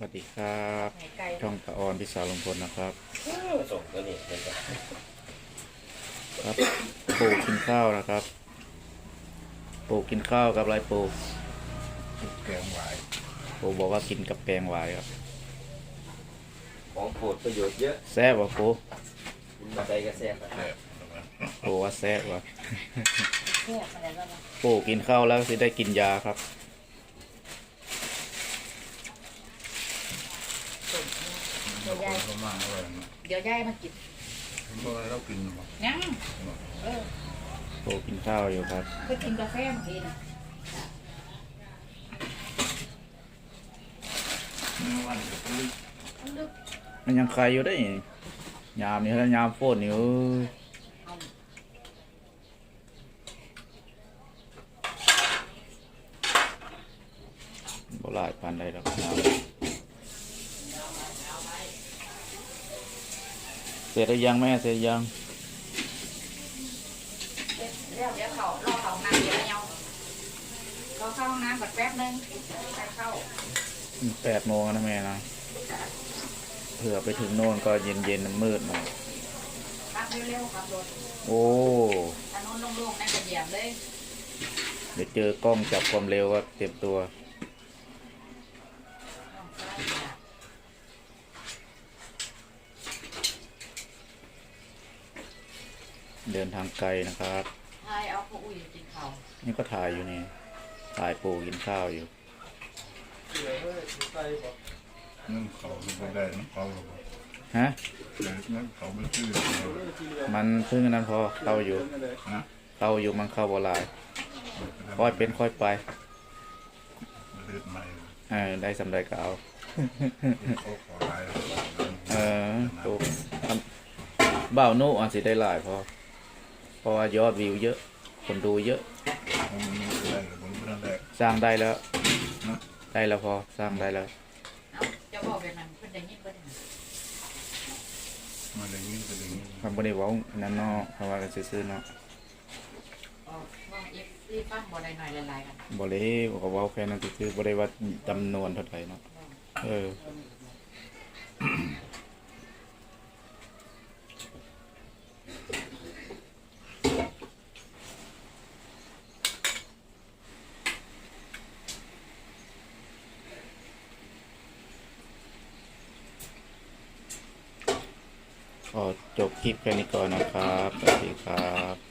สวัสดีครับไข่ไก่ช่องตะออนพิสาวลงพลนะครับส่งตัวนี้เลยจ้ะครับปูกินข้าวนะครับ ปูกินข้าวกับอะไรปูแกงหวายปูบอกว่ากินกับแกงหวายครับ ของโปรดประโยชน์เยอะแซ่บวะปูกินมาได้ก็แซ่บนะแซ่บปูว่าแซ่บวะแซ่บอะไรบ้างนะปูกินข้าวแล้วสิได้กินยาครับ ดี๋ยวยายประมาณอะไรนะเดี๋ยวยายมากินเพราะเรากินมายังเออปูกินข้าวอยู่ครับไปกินกาแฟเมื่อกี้นะเมื่อวันก็ไปมันลึกมันยังใครอยู่ได้อีกยามนี้แล้วยามโฟนนี่เอ้ยเอาบ่หลายปานใดหรอกยามเส ร็จหรือยังแม่เสร็จหรือยังเดี๋ยวเดี๋ยวเขารอเขาห้องน้ำเดี๋ยวเงารอเข้าห้องน้ำก่อนแป๊บนึงไปเข้าแปดโมงแล้วนะแม่นะเผื่อไปถึงโน่นก็เย็นเย็นๆมืดหน่อยพักเร็วๆครับรถโอ้ถนนโล่งๆนั่นก็เหยียบเลยเดี๋ยวเจอกล้องจับความเร็วก็เตรียมตัว น้องชายจ้ะ เดินทางไกลนะครับทายเอาพวกอุ้ยกินข้าวนี่ก็ถ่ายอยู่นี่ถ่ายปูกินข้าวอยู่นั่นเขาไม่ได้นั่นเขาหรอกฮะแต่นั่นเขาไม่ชื่อเรามันเพิ่งนั้นพอเข้าอยู่นะเข้าอยู่มันเข้าบหลายค่อยเป็นค่อยไปประเทศใหม่เออได้สำเร็จก็เอาเขาขอไล่เออปูบ่าวนุอะสิได้หลายพอเพ ราะว่ายอดวิวเยอะ คนดูเยอะผมไม่ได้ผมไม่ได้สร้างได้แล้ว นะ ได้แล้วพอสร้างได้แล้วเอาจะบอกแบบนั้นเพิ่นได้ยินเพิ่นได้ยินมาอย่างนี้ก็อย่างนี้คำบริวารนั่นเนาะคำว่ากันซื่อๆเนาะอ๋อว่าอีฟรีฟังบ่ได้หน่อยหลายๆกันบริวก็เว่าแค่นั้นซื่อๆบริว่าจำนวนเท่าไหร่เนาะ เออ ขอจบคลิปแค่นี้ก่อนนะครับ สวัสดีครับ